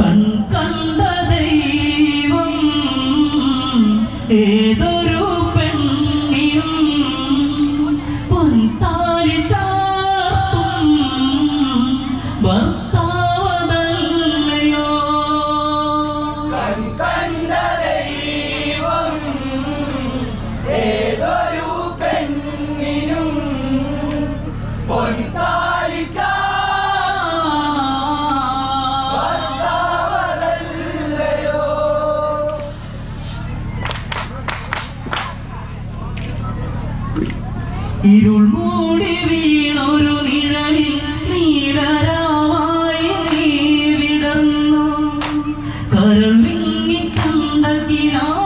கண் கண்ட தெய்வம். ஏதோ உங்கள் தீரோ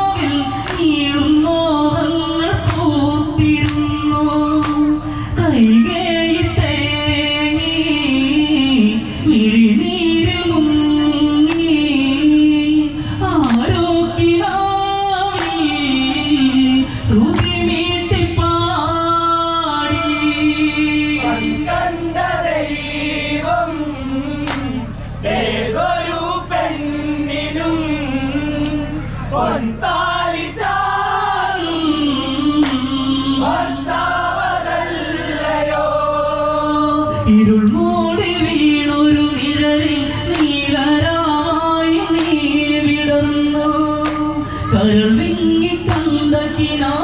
aqui, não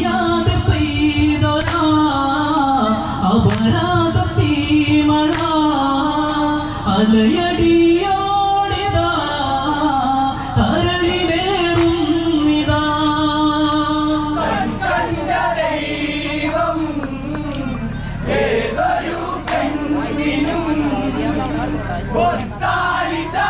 അലയടിയോടിതാ കരളിലേറുന്നിതാ ഏതൊരു പെണ്ണിനും ഒത്താലിതാ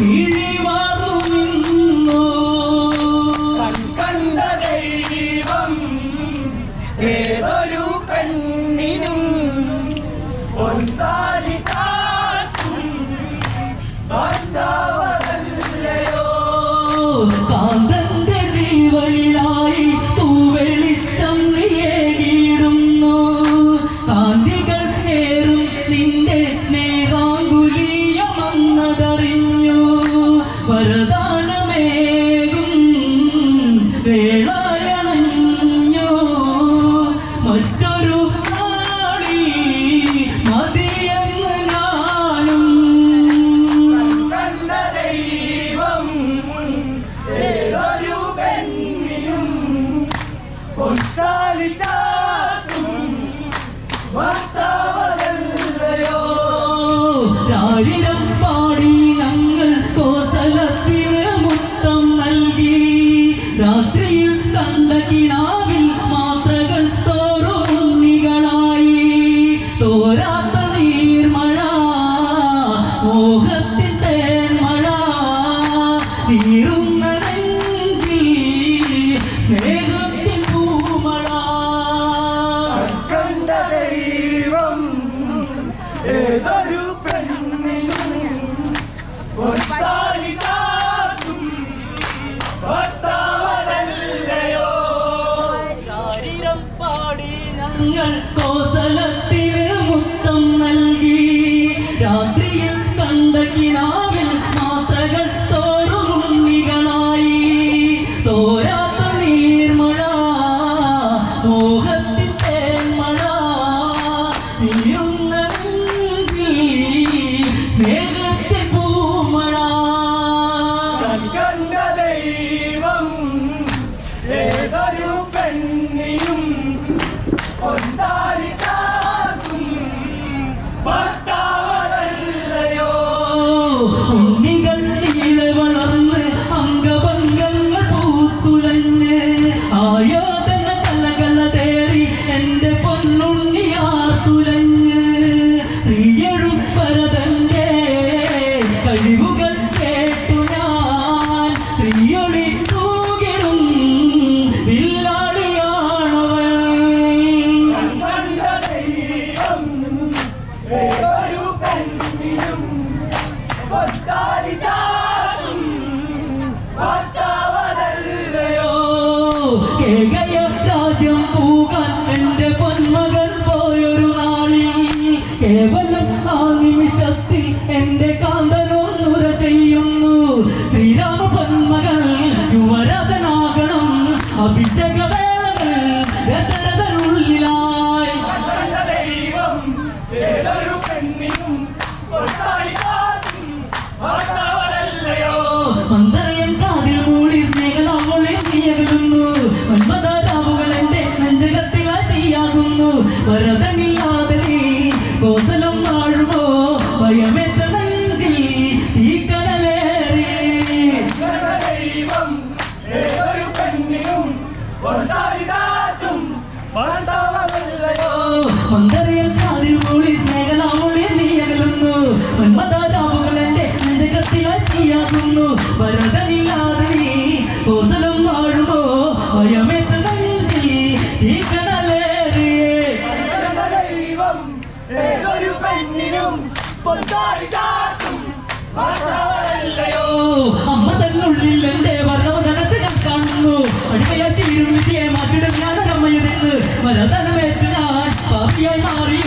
Yeah. நீங்கள் Kandidaten, Wort ദൈവം ഏതൊരു പെണ്ണിനും ഭർത്താവില്ലയോ മന്ദറിയ കാതിൽ കൂടി സ്നേഹനാമോളെ നീ അകലുന്നു. മന്മതാതാവുകൾ എന്റെ നിരകത്തിയാക്കിയാകുന്നു വരതനില്ലാതെ നീ ഓസലം ഈ കടലേറിയേ ദൈവം ഏതൊരു കണ്ണുള്ളിൽ എന്റെ വർണവതനത്തിനെ കാണുന്നു. അടിമയത്തിൽ ഇരുമിതിയെ മാറ്റിടുന്ന നരമയിൽ നിന്ന് വരതനമേറ്റ് മാറി